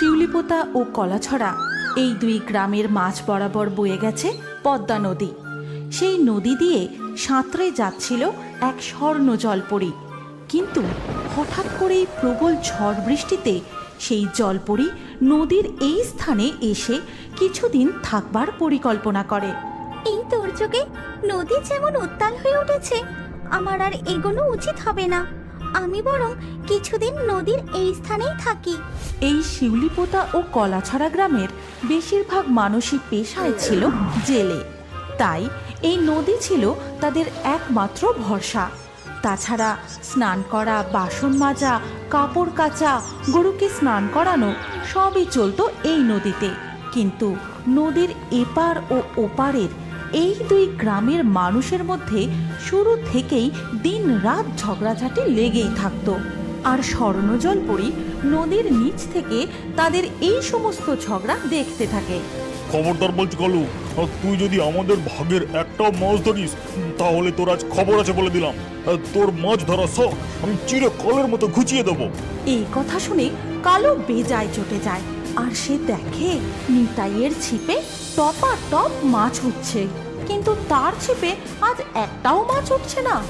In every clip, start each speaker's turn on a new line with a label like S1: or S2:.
S1: শিউলিপোতা ও কলাছড়া এই দুই গ্রামের মাঝ বরাবর বয়ে গেছে পদ্মা নদী। সেই নদী দিয়ে সাঁতরে যাচ্ছিল এক স্বর্ণ জলপরি। কিন্তু হঠাৎ করেই প্রবল ঝড় বৃষ্টিতে সেই জলপরি নদীর এই স্থানে এসে কিছুদিন থাকবার পরিকল্পনা করে।
S2: এই দুর্যোগে নদী যেমন উত্তাল হয়ে উঠেছে, আমার আর এগোনো উচিত হবে না। আমি বরং কিছুদিন নদীর এই স্থানেই থাকি।
S1: এই শিউলিপোতা ও কলাছড়া গ্রামের বেশিরভাগ মানুষই পেশায় ছিল জেলে। তাই এই নদী ছিল তাদের একমাত্র ভরসা। তাছাড়া স্নান করা, বাসন মাজা, কাপড় কাচা, গরুকে স্নান করানো সবই চলতো এই নদীতে। কিন্তু নদীর এপার ও ওপারের এই দুই গ্রামের মানুষের মধ্যে শুরু থেকেই দিন রাত ঝগড়াঝাটি লেগেই থাকতো। আর স্বর্ণজলপরি নদীর নিচ থেকে তাদের এই সমস্ত ঝগড়া দেখতে থাকে।
S3: খবরদার বলছি কালু আর তুই যদি আমাদের ভাগের একটাও মাছ ধরিস তাহলে তোর আজ খবর আছে বলে দিলাম। তোর মাছ ধরা শখ আমি চিরে কলের মতো ঘুচিয়ে দেবো।
S1: এই কথা শুনে কালো বেজায় চটে যায় আর সে দেখে নিতাইয়ের ছিপে টপা টপ মাছ উঠছে। কিন্তু তার ছিপে আজ একটাও মাছ উঠছে না।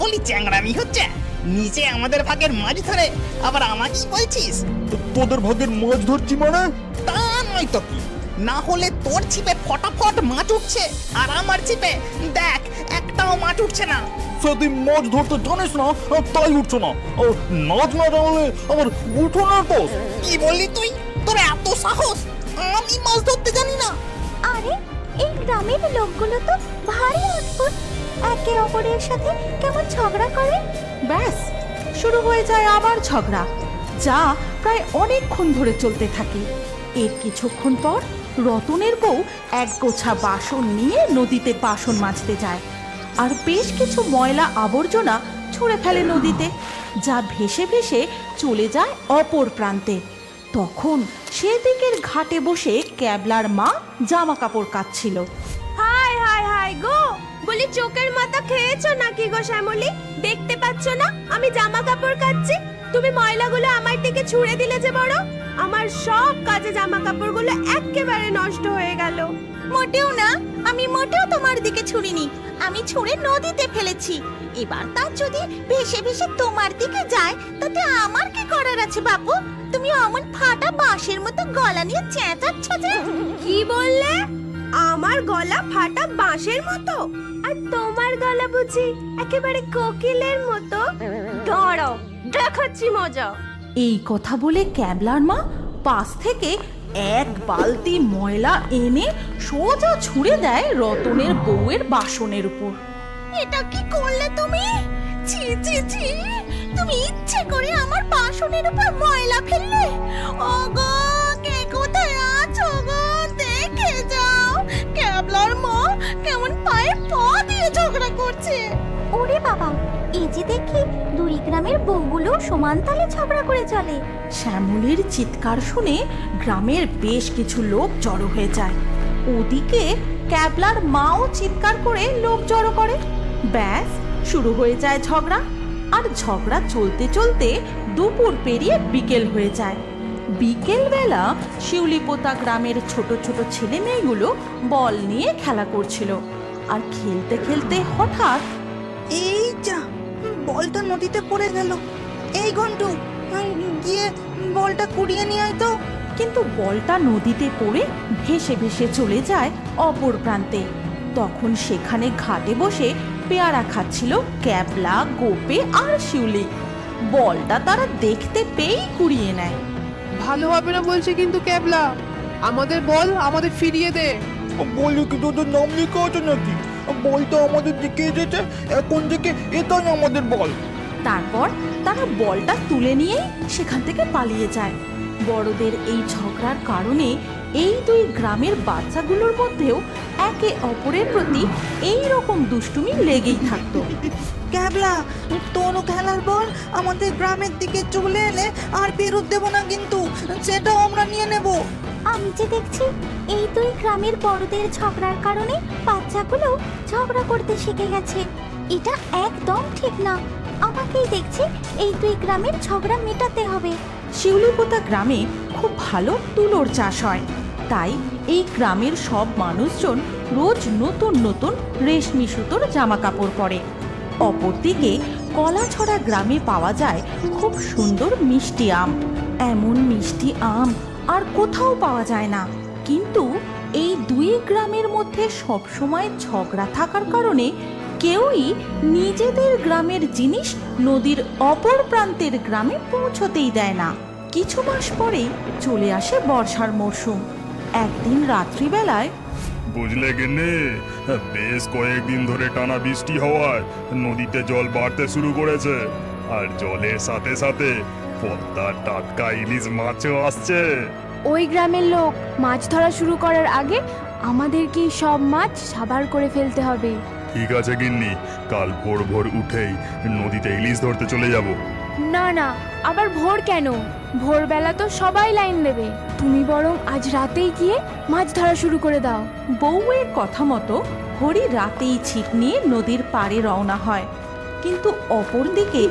S4: বলি চ্যাংড়ামি হচ্ছে। নিচে আমাদের ভাগের মাছ ধরে আবার আমাকেই বলছিস?
S3: তো তোদের ভাগের মাছ ধরছি মানে?
S4: তা নয় তো। কি না হলে তোর ছিপে ফটাফট মাছ উঠছে আর আমার ছিপে দেখ একটাও মাছ উঠছে না।
S3: তুই মাছ ধরতে জানিস না তাই উঠছো না। আর নাচ না জানলে আবার উঠো না তো।
S4: কি বললি তুই? তোর এত সাহস আমি মাছ ধরতে জানি না।
S2: আরে এই গ্রামের লোকগুলো তো ভারী অদ্ভুত। একে অপরের সাথে কেমন ঝগড়া করে?
S1: ব্যাস শুরু হয়ে যায় আবার ঝগড়া যা প্রায় অনেকক্ষণ ধরে চলতে থাকে। এর কিছুক্ষণ পর রতনের বউ এক গোছা বাসন নিয়ে নদীতে বাসন মাজতে যায় আর বেশ কিছু ময়লা আবর্জনা ছুঁড়ে ফেলে নদীতে যা ভেসে ভেসে চলে যায় অপর প্রান্তে। তখন সেদিকের ঘাটে বসে ক্যাবলার মা জামা কাপড় কাচ্ছিল
S5: হাই হাই হাই গো! বলি চোখের মাথা খেয়েছো নাকি গো শ্যামলি? দেখতে পাচ্ছ না? আমি জামা কাপড় কাচ্ছি। তুমি ময়লাগুলো আমার দিকে ছুঁড়ে দিলে যে বড়। আমার সব কাজে জামা কাপড়গুলো একেবারে নষ্ট হয়ে গেল।
S2: মোটেও না। আমি মোটেও তোমার দিকে ছুঁড়িনি। আমি ছুঁড়ে নদীতে ফেলেছি। এবার তার যদি ভেসে ভেসে তোমার দিকে যায় তাতে আমার কি করার আছে বাপু? তুমি অমন ফাটা বাঁশের মতো গলা নিয়ে চেঁচাচ্ছ যে?
S5: কি আমার গলা ফাটা বাঁশের মতো? আর তোমার গলা বুঝি একেবারে কোকিলের মতো? দাঁড়াও দেখাচ্ছি মজা।
S1: এই কথা বলে ক্যাবলার মা পাশ থেকে এক বালতি ময়লা এনে সোজা ছুঁড়ে দেয় রতনের বউয়ের বাসনের উপর।
S2: এটা কি করলে তুমি? ছি ছি ছি তুমি ইচ্ছে করে আমার বাসনের উপর ময়লা ফেললে? ওগো কে কোথায় ক্যাবলার মা কেমন পায়ে পা দিয়ে ঝগড়া করছে। ওরে বাবা এই যে দেখি দুই গ্রামের বউগুলো সমান তালে ঝগড়া করে চলে।
S1: শ্যামলের চিৎকার শুনে গ্রামের বেশ কিছু লোক জড়ো হয়ে যায়। ওদিকে ক্যাবলার মাও চিৎকার করে লোক জড়ো করে। ব্যাস শুরু হয়ে যায় ঝগড়া। আর ঝগড়া চলতে চলতে দুপুর পেরিয়ে বিকেল হয়ে যায়। বিকেলবেলা শিউলিপোতা গ্রামের ছোট ছোট ছেলে মেয়েগুলো বল নিয়ে খেলা করছিল। আর খেলতে খেলতে হঠাৎ
S6: এই যা বলটা নদীতে পড়ে গেল। এই ঘন্টু গিয়ে বলটা কুড়িয়ে নিয়ে আয় তো।
S1: কিন্তু বলটা নদীতে পড়ে ভেসে ভেসে চলে যায় অপর প্রান্তে। তখন সেখানে ঘাটে বসে পেয়ারা খাচ্ছিল ক্যাবলা গোপে আর শিউলি। বলটা তারা দেখতে পেয়েই কুড়িয়ে নেয়।
S7: ভালো হবে না বলছে কিন্তু ক্যাবলা। আমাদের বল আমাদের ফিরিয়ে দে।
S3: বলি কি তোদের নাম লেখা আছে নাকি? বলটা আমাদের দিকে এসেছে এখন থেকে এটাই আমাদের বল।
S1: তারপর তারা বলটা তুলে নিয়েই সেখান থেকে পালিয়ে যায়। বড়দের এই ঝগড়ার কারণে এই দুই গ্রামের বাচ্চাগুলোর মধ্যেও একে অপরের প্রতি এই রকম দুষ্টুমি লেগেই থাকতো।
S6: ক্যাবলা তোরও খেলার বল আমাদের গ্রামের দিকে চলে এলে আর ফেরত দেবো না কিন্তু সেটাও আমরা নিয়ে নেব।
S2: আমি যে দেখছি এই দুই গ্রামের বড়দের ঝগড়ার কারণে বাচ্চাগুলো ঝগড়া করতে শিখে গেছে। এটা একদম ঠিক না। আমাকেই দেখছি, এই দুই গ্রামের ঝগড়া মেটাতে হবে।
S1: শিউলিপোতা গ্রামে খুব ভালো তুলোর চাষ হয়। তাই এই গ্রামের সব মানুষজন রোজ নতুন নতুন রেশমি সুতোর জামা কাপড় পরে। অপরদিকে কলাছড়া গ্রামে পাওয়া যায় খুব সুন্দর মিষ্টি আম। এমন মিষ্টি আম আর কোথাও পাওয়া যায় না। কিন্তু এই দুই গ্রামের মধ্যে সবসময় ঝগড়া থাকার কারণে কেউই নিজেদের গ্রামের জিনিস নদীর অপর প্রান্তের গ্রামে পৌঁছতেই দেয় না। কিছু মাস পরেই চলে আসে বর্ষার মরশুম। একদিন রাত্রিবেলায়
S3: বুঝলে গেন্নে বেশ কয়েকদিন ধরে টানা বৃষ্টি হওয়ায় নদীতে জল বাড়তে শুরু করেছে। আর জলের সাথে সাথে পদ্মার টাটকা ইলিশ মাছও আসছে।
S5: ওই গ্রামের লোক মাছ ধরা শুরু করার আগে আমাদেরকে সব মাছ সাবার করে ফেলতে হবে।
S3: ঠিক আছে গিন্নি। কাল ভোর ভোর উঠেই নদীতে ইলিশ ধরতে চলে যাব।
S5: না না আবার ভোর কেন? ভোরবেলা তো সবাই লাইন দেবে। তুমি বরং আজ রাতেই গিয়ে মাছ ধরা শুরু করে দাও।
S1: বউয়ের কথা মতো হরি রাতেই ছিপ নিয়ে নদীর পাড়ে রওনা হয়। কিন্তু অপরদিকে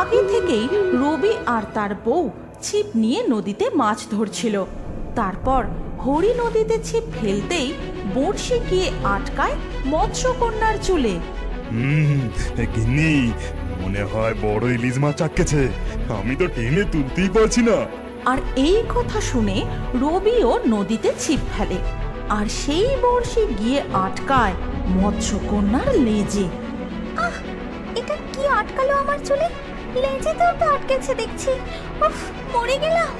S1: আগে থেকেই রবি আর তার বউ ছিপ নিয়ে নদীতে মাছ ধরছিল। তারপর হরি নদীতে ছিপ ফেলতেই বড়শি গিয়ে আটকায় মৎস্যকন্যার চুলে।
S3: হুম গিন্নি মনে হয় বড় ইলিশ মাছ আটকেছে। আমি তো টেনে তুলতেই পারছি না।
S1: আর এই কথা শুনে রবিও নদীতে ছিপ ফেলে। আর সেই বড়শি গিয়ে আটকায় মৎস্যকন্যার লেজে।
S2: আহ এটা কি আটকালো আমার চুলে? লেজেতেও তো আটকেছে দেখছি। উফ মরে গেলাম।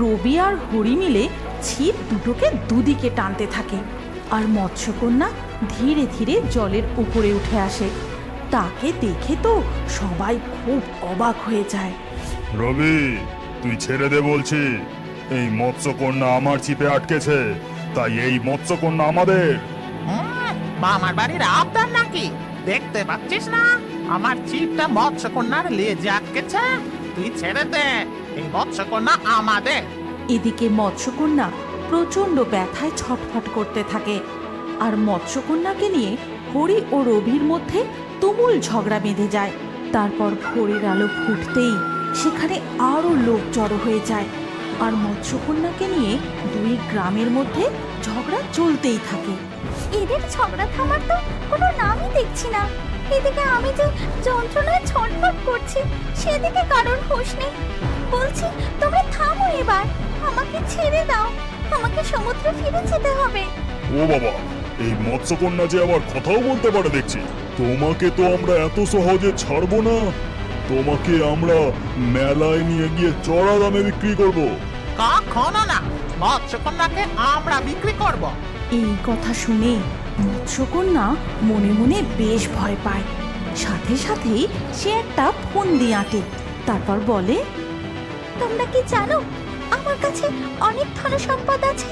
S1: রবি আর হরি মিলে ছিপ দুটোকে দুদিকে টানতে থাকে। আর মৎস্যকন্যা ধীরে ধীরে জলের উপরে উঠে আসে। তাকে দেখে তো সবাই খুব অবাক হয়ে যায়।
S3: রবি তুই ছেড়ে দে বলছি। এই মৎস্যকন্যা আমার চিপে আটকেছে তাই এই মৎস্যকন্যা আমাদের।
S4: মামার বাড়ির আবদার নাকি? দেখতে পাচ্ছিস না? আমার চিপটা মৎস্যকন্যার লেজে আটকেছে। তুই ছেড়ে দে এই মৎস্যকন্যা আমাদের।
S1: এদিকে মৎস্যকন্যা প্রচণ্ড ব্যথায় ছটফট করতে থাকে। আর মৎস্যকন্যাকে নিয়ে হরি ও রবির মধ্যে তুমুল ঝগড়া বেঁধে যায়। তারপর ভোরের আলো ফুটতেই সেখানে আরও লোক জড়ো হয়ে যায়। আর মৎস্যকন্যাকে নিয়ে দুই গ্রামের মধ্যে ঝগড়া চলতেই থাকে।
S2: এদের ঝগড়া থামার তো কোনো নামই দেখছি না। এদিকে আমি যে যন্ত্রণায় ছটফট করছি সেদিকে কারোর হুঁশ নেই। বলছি তোমরা থামো এবার। আমাকে ছেড়ে দাও। আমাকে সমুদ্রে ফিরে যেতে হবে।
S3: ও বাবা এই মৎস্যকন্যা যে আবার কথাও বলতে পারে দেখছি। তোমাকে তো আমরা এত সহজে ছাড়বো না। তোমাকে আমরা মেলায় নিয়ে গিয়ে চড়া দামে বিক্রি করব।
S4: কখনো না। মৎস্যকন্যাকে আমরা বিক্রি করব।
S1: এই কথা শুনে মৎস্যকন্যা মনে মনে বেশ ভয় পায়। সাথে সাথেই সে একটা ফোন দিয়ে আঁটে। তারপর বলে
S2: তোমরা কি জানো আমার কাছে অনেক ধনসম্পদ আছে?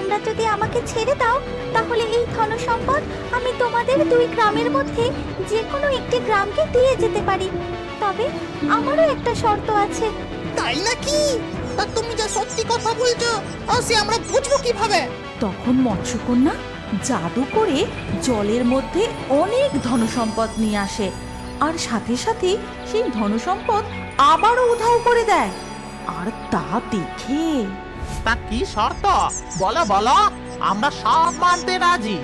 S2: তোমরা যদি আমাকে ছেড়ে দাও তাহলে এই ধনসম্পদ আমি তোমাদের দুই গ্রামের মধ্যে যে কোনো একটি গ্রামকে দিয়ে যেতে পারি। তবে আমারও একটা শর্ত আছে।
S4: তাই নাকি? তা তুমি যে সত্যি কথা বলছো সে আমরা বুঝব কীভাবে?
S1: তখন মৎস্যকন্যা জাদু করে জলের মধ্যে অনেক ধনসম্পদ নিয়ে আসে আর সাথে সাথে সেই ধনসম্পদ আবারও উধাও করে দেয়। আর তা দেখে
S4: তা কি শর্ত? বলো বলো। আমরা সব মানতে রাজি।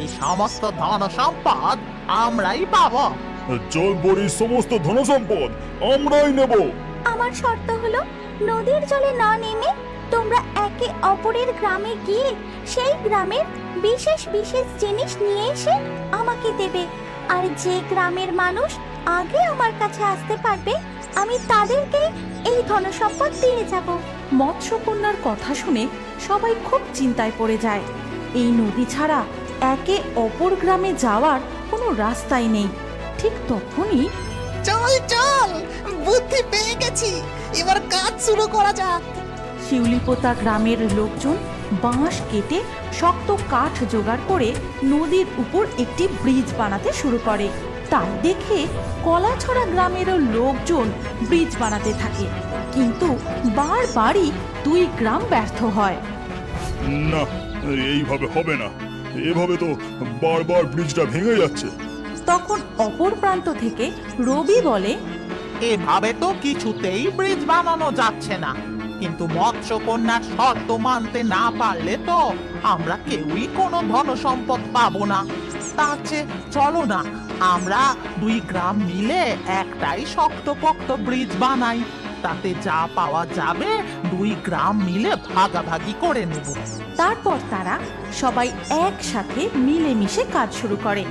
S4: এই সমস্ত ধন সম্পদ আমরাই পাবো।
S3: জল বড়ির সমস্ত ধনসম্পদ আমরাই নেব।
S2: আমার শর্ত হলো নদীর জলে না নেমে তোমরা একে অপরের গ্রামে গিয়ে সেই গ্রামের বিশেষ বিশেষ জিনিস নিয়ে এসে আমাকে দেবে। আর যে গ্রামের মানুষ আগে আমার কাছে আসতে পারবে আমি তাদেরকে এই ধনসম্পদ দিয়ে যাব।
S1: মৎস্যকন্যার কথা শুনে সবাই খুব চিন্তায় পড়ে যায়। এই নদী ছাড়া একে অপর গ্রামে যাওয়ার কোনো রাস্তাই নেই। ঠিক তখনই
S4: চল চল! বুদ্ধি পেয়ে গেছি। এবার কাজ শুরু করা যাক।
S1: শিউলিপোতা গ্রামের লোকজন বাঁশ কেটে শক্ত কাঠ জোগাড় করে নদীর উপর একটি ব্রিজ বানাতে শুরু করে। তাই দেখে কলাছড়া গ্রামেরও লোকজন ব্রিজ বানাতে থাকে। কিন্তু বারবারই দুই গ্রাম ব্যর্থ হয়।
S3: না এইভাবে হবে না। এভাবে তো বারবার ব্রিজটা ভেঙে যাচ্ছে।
S1: তখন অপর প্রান্ত থেকে রবি বলে
S4: এভাবে তো কিছুতেই ব্রিজ বানানো যাচ্ছে না। কিন্তু মৎস্যকন্যার শর্ত মানতে না পারলে তো আমরা কেউই কোনো ধন সম্পদ পাবো না। তার চেয়ে চলো না আমরা দুই গ্রাম মিলে একটাই শক্তপোক্ত ব্রিজ বানাই। তাতে যা পাওয়া যাবে দুই গ্রাম মিলে ভাগাভাগি করে নেব।
S1: তারপর তারা সবাই একসাথে মিলেমিশে কাজ শুরু করে।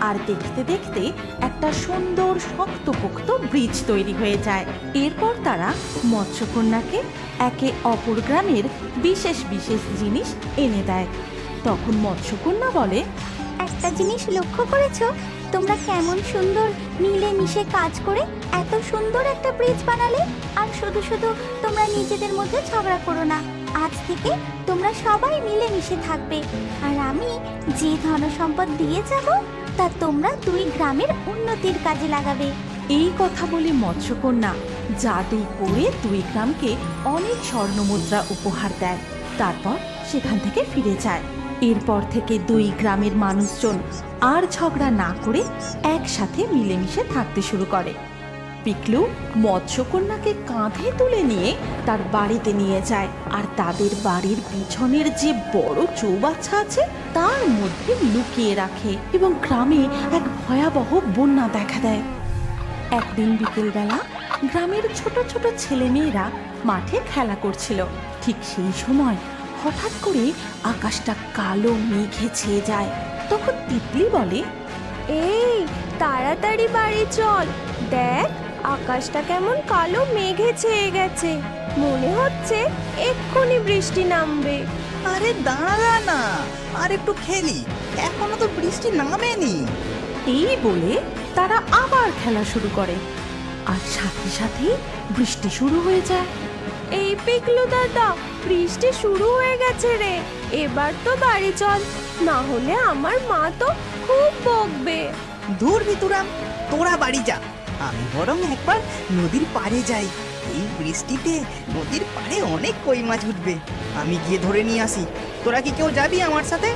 S1: আর দেখতে দেখতে একটা সুন্দর শক্তপোক্ত ব্রিজ তৈরি হয়ে যায়। এরপর তারা মৎস্যকন্যাকে একে অপর গ্রামের বিশেষ বিশেষ জিনিস এনে দেয়। তখন মৎস্যকন্যা বলে
S2: একটা জিনিস লক্ষ্য করেছ? তোমরা কেমন সুন্দর মিলে মিশে কাজ করে এত সুন্দর একটা ব্রিজ বানালে? আর শুধু শুধু তোমরা নিজেদের মধ্যে ঝগড়া করো না। আজ থেকে তোমরা সবাই মিলে মিশে থাকবে। আর আমি যে ধন সম্পদ দিয়ে যাব, তা তোমরা দুই গ্রামের উন্নতির কাজে লাগাবে।
S1: এই কথা বলে মৎস্যকন্যা জাদু করে দুই গ্রামকে অনেক স্বর্ণমুদ্রা উপহার দেয়। তারপর সেখান থেকে ফিরে যায়। এরপর থেকে দুই গ্রামের মানুষজন আর ঝগড়া না করে একসাথে মিলেমিশে থাকতে শুরু করে। পিকলু মৎস্যকন্যাকে কাঁধে তুলে নিয়ে তার বাড়িতে নিয়ে যায় আর তাদের বাড়ির পিছনের যে বড় চৌবাচ্চা আছে তার মধ্যে লুকিয়ে রাখে এবং গ্রামে এক ভয়াবহ বন্যা দেখা দেয়। একদিন বিকেলবেলা গ্রামের ছোট ছোট ছেলেমেয়েরা মাঠে খেলা করছিল। ঠিক সেই সময় হঠাৎ করে আকাশটা কালো মেঘে ছেয়ে যায়। তখন তিতলি বলে
S5: এই তাড়াতাড়ি বাড়ি চল। দেখ আকাশটা কেমন কালো মেঘে ছেয়ে গেছে। মনে হচ্ছে এক্ষুনি বৃষ্টি নামবে।
S6: আরে দাঁড়া না আর একটু খেলি। এখনও তো বৃষ্টি নামেনি।
S1: এই বলে তারা আবার খেলা শুরু করে। আর সাথে সাথে বৃষ্টি শুরু হয়ে যায়।
S5: এই পিকলু দাদা বৃষ্টি শুরু হয়ে গেছে রে। এবার তো বাড়ি চল না হলে আমার মা তো খুব বকবে।
S6: দূর ভিতুরাম তোরা বাড়ি যা। আমি বরং একবার নদীর পাড়ে যাই। এই বৃষ্টিতে নদীর পাড়ে অনেক কই মাছ উঠবে। আমি গিয়ে ধরে নিয়ে আসি। তোরা কি কেউ যাবি আমার সাথে?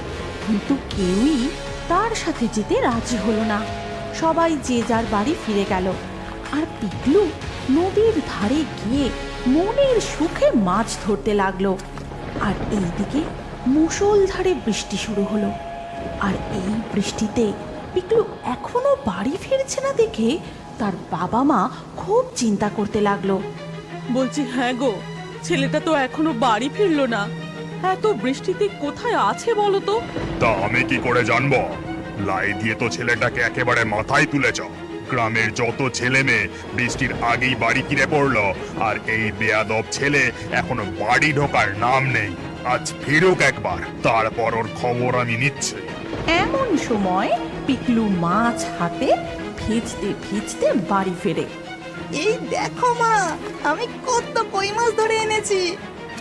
S1: কিন্তু কেউই তার সাথে যেতে রাজি হলো না। সবাই যে যার বাড়ি ফিরে গেল। আর পিকলু নদীর ধারে গিয়ে মনের সুখে মাছ ধরতে লাগল। আর এইদিকে মুষলধারে বৃষ্টি শুরু হলো। আর এই বৃষ্টিতে পিকলু এখনও বাড়ি ফিরছে না দেখে তার বাবা মা খুব চিন্তা করতে লাগল।
S8: বলছি হ্যাঁ গো ছেলেটা তো এখনও বাড়ি ফিরলো না। এত বৃষ্টিতে কোথায় আছে বলো তো?
S3: তা আমি কি করে জানব? লাই দিয়ে তো ছেলেটাকে একেবারে মাথায় তুলেছ। গ্রামের যত ছেলে মেয়ে বৃষ্টির আগেই বাড়ি কিনে পড়ল আর এই বেয়াদব ছেলে এখনও বাড়ি ঢোকার নাম নেই। আজ ফিরুক একবার তারপর ওর খবর আমি নিচ্ছি।
S1: এমন সময় পিকলু মাছ হাতে ভিজতে ভিজতে বাড়ি ফেরে।
S6: এই দেখো মা আমি কত কই মাছ ধরে এনেছি।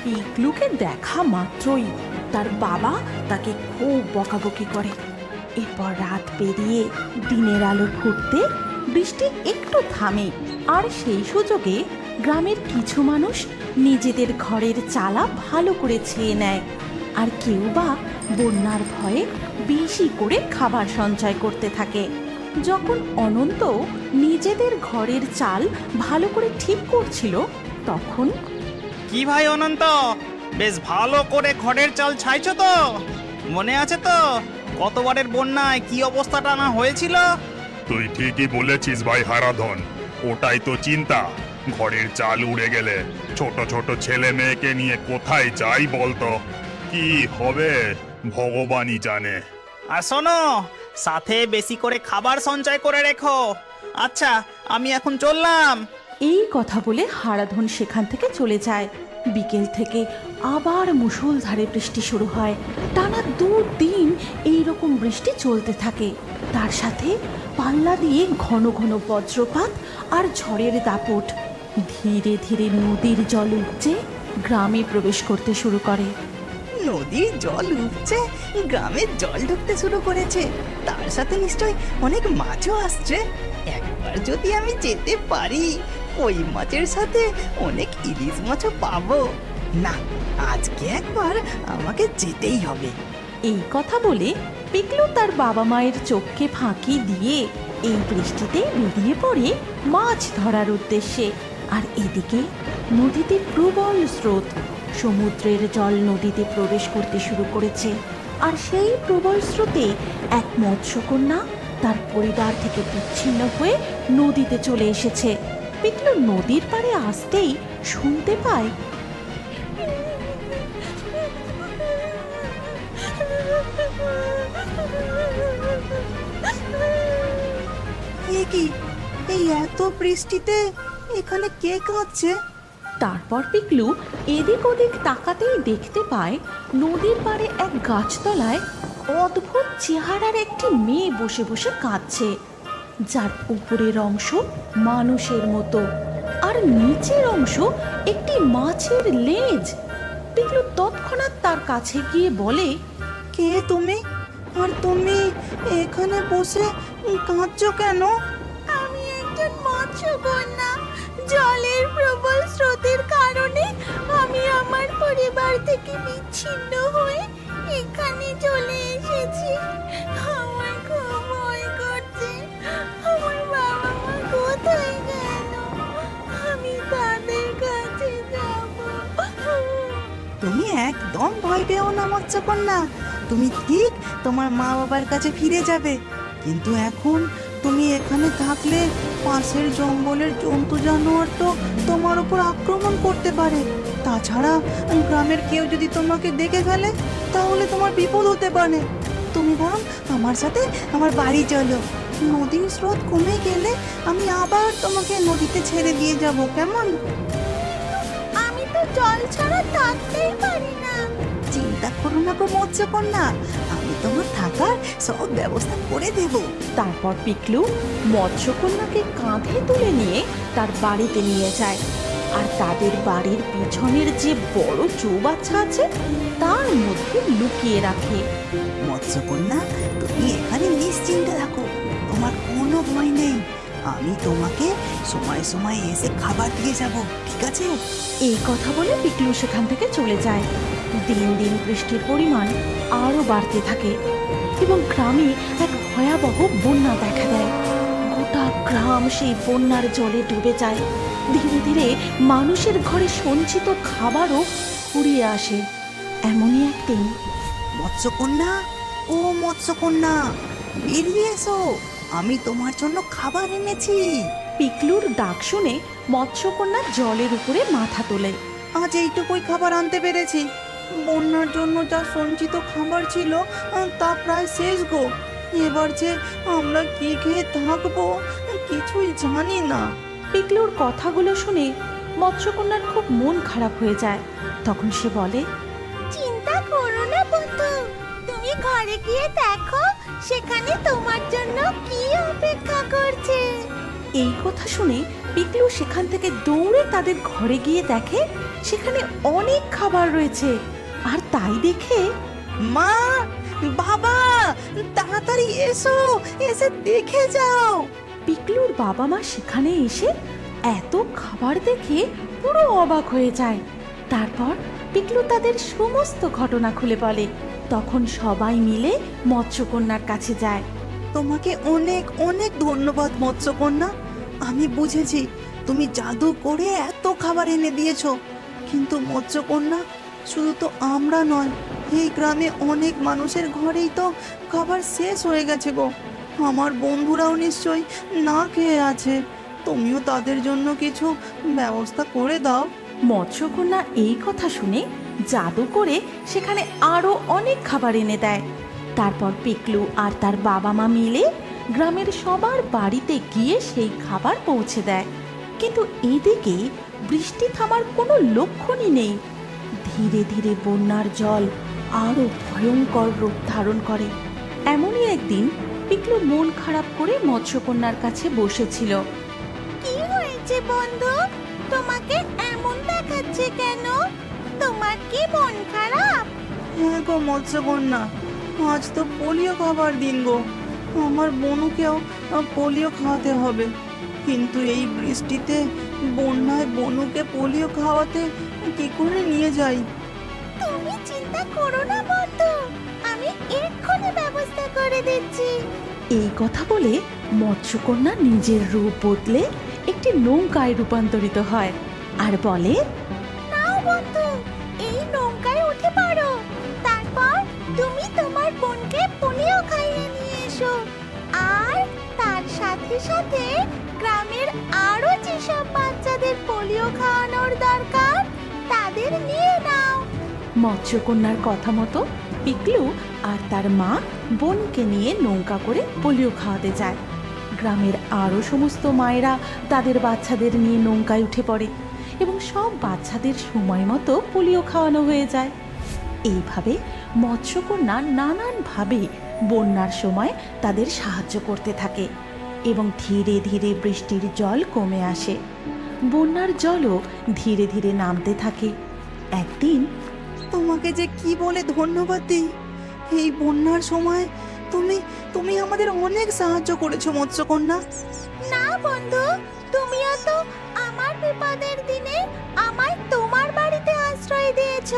S1: পিকলুকে দেখা মাত্রই তার বাবা তাকে খুব বকাবকি করে। এরপর রাত পেরিয়ে দিনের আলো ফুটতে বৃষ্টি একটু থামে। আর সেই সুযোগে গ্রামের কিছু মানুষ নিজেদের ঘরের চালা ভালো করে ছেয়ে নেয়। আর কেউ বা বন্যার ভয়ে বেশি করে খাবার সঞ্চয় করতে থাকে। যখন অনন্ত নিজেদের ঘরের চাল ভালো করে ঠিক করছিল, তখন
S9: কি ভাই অনন্ত? বেশ ভালো করে ঘরের চাল ছাইছো তো? মনে আছে তো? গতবারের বন্যায় কি অবস্থাটা না হয়েছিল?
S3: তুই ঠিকই বলেছিস ভাই হারাধন। ওটাই তো চিন্তা। ঘরের চাল উড়ে গেলে ছোট ছোট ছেলে মেয়েকে নিয়ে কোথায় যাই বলতো? কি হবে ভগবানই জানে।
S9: আর শোনো সাথে বেশি করে খাবার সঞ্চয় করে রেখো। আচ্ছা আমি এখন চললাম।
S1: এই কথা বলে হারাধন সেখান থেকে চলে যায়। বিকেল থেকে আবার মুষলধারে বৃষ্টি শুরু হয়। টানা দুদিন এই রকম বৃষ্টি চলতে থাকে। তার সাথে পাল্লা দিয়ে ঘন ঘন বজ্রপাত আর ঝড়ের দাপট ধীরে ধীরে নদীর জল উপচে গ্রামে প্রবেশ করতে শুরু করে।
S6: নদীর জল উঠছে গ্রামের জল ঢুকতে শুরু করেছে। তার সাথে নিশ্চয় অনেক মাছও আসছে। একবার যদি আমি যেতে পারি ওই মাছের সাথে অনেক ইলিশ মাছও পাবো। না আজকে একবার আমাকে যেতেই হবে।
S1: এই কথা বলে পিকলু তার বাবা মায়ের চোখকে ফাঁকি দিয়ে এই বৃষ্টিতে বেরিয়ে পড়ে মাছ ধরার উদ্দেশ্যে। আর এদিকে নদীতে প্রবল স্রোত, সমুদ্রের জল নদীতে প্রবেশ করতে শুরু করেছে। আর সেই প্রবল স্রোতে এক মৎস্যকন্যা তার পরিবার থেকে বিচ্ছিন্ন হয়ে নদীতে চলে এসেছে। পিকলু নদীর পাড়ে আসতেই শুনতে পায়
S6: বৃষ্টিতে এখানে কে কাঁদছে?
S1: তারপর পিকলু এদিক ওদিক তাকাতেই দেখতে পায় নদীর পাড়ে এক গাছতলায় অদ্ভুত চেহারার একটি মেয়ে বসে বসে কাঁদছে। যার উপরের অংশ মানুষের মতো আর নিচের অংশ একটি মাছের লেজ। পিকলু তৎক্ষণাৎ তার কাছে গিয়ে বলে
S6: কে তুমি? আর তুমি এখানে বসে কাঁদছো কেন?
S2: মৎস্যকন্যা জলের প্রবল স্রোতের কারণে আমি আমার পরিবার থেকে বিচ্ছিন্ন হয়ে এখানে চলে এসেছি। আমার খুব ভয় করছে। আমার বাবা মা কোথায় গেল? আমি তাদের কাছে যাব।
S6: তুমি একদম ভয় পেও না, মৎস্যকন্যা। তুমি ঠিক তোমার মা বাবার কাছে ফিরে যাবে। কিন্তু এখন তুমি এখানে থাকলে পাশের জঙ্গলের জন্তু জানোয়ার তো তোমার উপর আক্রমণ করতে পারে। তাছাড়া গ্রামের কেউ যদি তোমাকে দেখে ফেলে তাহলে তোমার বিপদ হতে পারে। তুমি বরং আমার সাথে আমার বাড়ি চলো। নদীর স্রোত কমে গেলে আমি আবার তোমাকে নদীতে ছেড়ে দিয়ে যাব কেমন?
S2: আমি তো জল ছাড়া থাকতেই পারি না।
S6: চিন্তা করো না গো মৎস্যকন্যা। তোমার থাকার সব ব্যবস্থা করে দেব।
S1: তারপর পিকলু মৎস্যকন্যাকে কাঁধে তুলে নিয়ে তার বাড়িতে নিয়ে যায়। আর তাদের বাড়ির পিছনের যে বড় চৌবাচ্চা আছে তার মধ্যে লুকিয়ে রাখে।
S6: মৎস্যকন্যা তুমি এখানে নিশ্চিন্তে থাকো। তোমার কোনো ভয় নেই। আমি তোমাকে সময় সময় এসে খাবার দিয়ে যাব ঠিক আছে?
S1: এই কথা বলে পিকলু সেখান থেকে চলে যায়। দিন দিন বৃষ্টির পরিমাণ আরও বাড়তে থাকে এবং গ্রামে এক ভয়াবহ বন্যা দেখা দেয়। গোটা গ্রাম সেই বন্যার জলে ডুবে যায়। ধীরে ধীরে মানুষের ঘরে সঞ্চিত খাবারও ফুরিয়ে আসে। এমনই একদিন
S6: মৎস্যকন্যা? ও মৎস্যকন্যা বেরিয়ে এসো। আমি তোমার জন্য খাবার এনেছি।
S1: পিকলুর ডাক শুনে মৎস্যকন্যা জলের উপরে মাথা তোলে।
S6: আজ এইটুকুই খাবার আনতে পেরেছি। বন্যার জন্য যা সঞ্চিত খাবার ছিল তা প্রায় শেষ গো। এবার যে আমরা কি খেয়ে থাকব কিছুই জানি না।
S1: পিকলুর কথাগুলো শুনে মৎস্যকন্যার খুব মন খারাপ হয়ে যায়। তখন সে বলে
S2: চিন্তা করো না বন্ধু তুমি ঘরে গিয়ে দেখো সেখানে তোমার জন্য কি অপেক্ষা করছে?
S1: এই কথা শুনে পিকলু সেখান থেকে দৌড়ে তাদের ঘরে গিয়ে দেখে সেখানে অনেক খাবার রয়েছে। আর তাই দেখে,
S6: মা, বাবা, তাড়াতাড়ি এসো, এসে দেখে যাও।
S1: পিকলুর বাবা মা সেখানে এসে এত খাবার দেখে পুরো অবাক হয়ে যায়। তারপর পিকলু তাদের সমস্ত ঘটনা খুলে বলে। তখন সবাই মিলে মৎস্যকন্যার কাছে যায়।
S6: তোমাকে অনেক অনেক ধন্যবাদ মৎস্যকন্যা। আমি বুঝেছি তুমি জাদু করে এত খাবার এনে দিয়েছ। কিন্তু মৎস্যকন্যা শুধু তো আমরা নয় এই গ্রামে অনেক মানুষের ঘরেই তো খাবার শেষ হয়ে গেছে গো। আমার বন্ধুরাও নিশ্চয়ই না খেয়ে আছে। তুমিও তাদের জন্য কিছু ব্যবস্থা করে দাও।
S1: মৎস্যকন্যা এই কথা শুনে জাদু করে সেখানে আরও অনেক খাবার এনে দেয়। তারপর পিকলু আর তার বাবা মা মিলে গ্রামের সবার বাড়িতে গিয়ে সেই খাবার পৌঁছে দেয়। কিন্তু এদিকে বৃষ্টি থামার কোনো লক্ষণই নেই। ধীরে ধীরে বন্যার জল আরও ভয়ঙ্কর রূপ ধারণ করে। এমনই একদিন পিকলু মন খারাপ করে মৎস্যকন্যার কাছে বসেছিল।
S2: কি হয়েছে বন্ধু? তোমাকে এমন দেখাচ্ছে কেন? তোমার কি মন খারাপ?
S6: হ্যাঁ গো মৎস্যকন্যা আজ তো পোলিও খাবার দিন গো। আমার বনুকেও পোলিও খাওয়াতে হবে। কিন্তু এই বৃষ্টিতে বন্যায় বনুকে পোলিও খাওয়াতে কি করে নিয়ে যাই?
S2: তুমি চিন্তা করো না বন্ধু। আমি
S5: এক্ষুনি ব্যবস্থা করে দিচ্ছি।
S1: এই কথা বলে মৎস্যকন্যা নিজের রূপ বদলে একটি নৌকায় রূপান্তরিত হয়। আর বলে
S5: নাও বন্ধু সাথে গ্রামের আরও যেসব বাচ্চাদের পোলিও খাওয়ানোর দরকার, তাদের নিয়ে নাও।
S1: মৎস্যকন্যার কথা মতো, পিকলু আর তার মা বোনকে নিয়ে নৌকা করে পোলিও খাওয়াতে যায়। গ্রামের আরও সমস্ত মায়েরা তাদের বাচ্চাদের নিয়ে নৌকায় উঠে পড়ে এবং সব বাচ্চাদের সময় মতো পোলিও খাওয়ানো হয়ে যায়। এইভাবে মৎস্যকন্যা নানানভাবে বন্যার সময় তাদের সাহায্য করতে থাকে। এবং ধীরে ধীরে বৃষ্টির জল কমে আসে। বন্যার জলও ধীরে ধীরে নামতে থাকে। একদিন
S6: তোমাকে যে কি বলে ধন্যবাদ দিই? এই বন্যার সময় তুমি তুমি আমাদের অনেক সাহায্য করেছ মৎস্যকন্যা।
S5: না বন্ধু তুমিও তো আমার বিপদের দিনে আমায় তোমার বাড়িতে আশ্রয় দিয়েছ।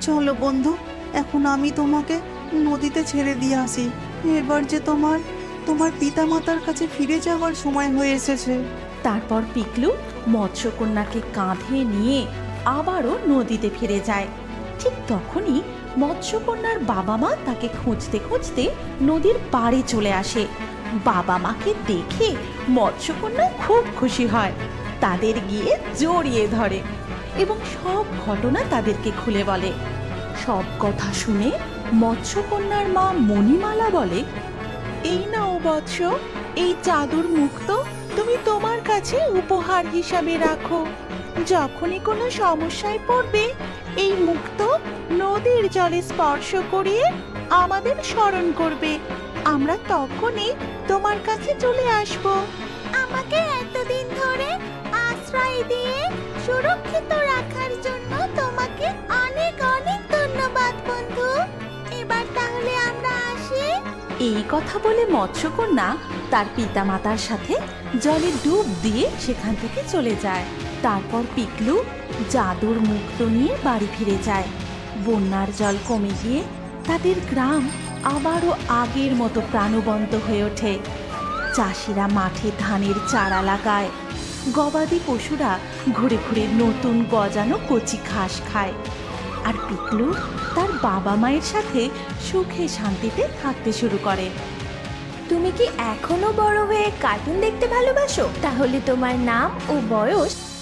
S6: চলো বন্ধু এখন আমি তোমাকে নদীতে ছেড়ে দিয়ে আসি। এবার যে তোমার তোমার পিতামাতার কাছে ফিরে যাওয়ার সময় হয়ে এসেছে।
S1: তারপর পিকলু মৎস্যকন্যাকে কাঁধে নিয়ে আবারও নদীতে ফিরে যায়। ঠিক তখনই মৎস্যকন্যার বাবা মা তাকে খুঁজতে খুঁজতে নদীর পাড়ে চলে আসে। বাবা মাকে দেখে মৎস্যকন্যা খুব খুশি হয়, তাদের গিয়ে জড়িয়ে ধরে এবং সব ঘটনা তাদেরকে খুলে বলে। সব কথা শুনে মৎস্যকন্যার মা মণিমালা বলে এই নাও বৎস, এই চাদর মুক্ত তুমি তোমার কাছে উপহার হিসাবে রাখো। যখনই কোনো সমস্যায় পড়বে, এই মুক্ত নদীর জলে স্পর্শ করিয়ে আমাদের স্মরণ করবে। আমরা তখনই তোমার কাছে চলে আসব।
S5: আমাকে এতদিন ধরে আশ্রয় দিয়ে সুরক্ষিত রাখার জন্য তোমাকে অনেক অনেক
S1: এই কথা বলে মৎস্যকন্যা তার পিতামাতার সাথে জলে ডুব দিয়ে সেখান থেকে চলে যায়। তারপর পিকলু জাদুর মুক্ত নিয়ে বাড়ি ফিরে যায়। বন্যার জল কমে গিয়ে তাদের গ্রাম আবারও আগের মতো প্রাণবন্ত হয়ে ওঠে। চাষিরা মাঠে ধানের চারা লাগায়। গবাদি পশুরা ঘুরে ঘুরে নতুন গজানো কচি ঘাস খায়। আর পিকলু তার বাবা মায়ের সাথে সুখে শান্তিতে থাকতে শুরু করে।
S10: তুমি কি এখনও বড় হয়ে কার্টুন দেখতে ভালোবাসো? তাহলে তোমার নাম ও বয়স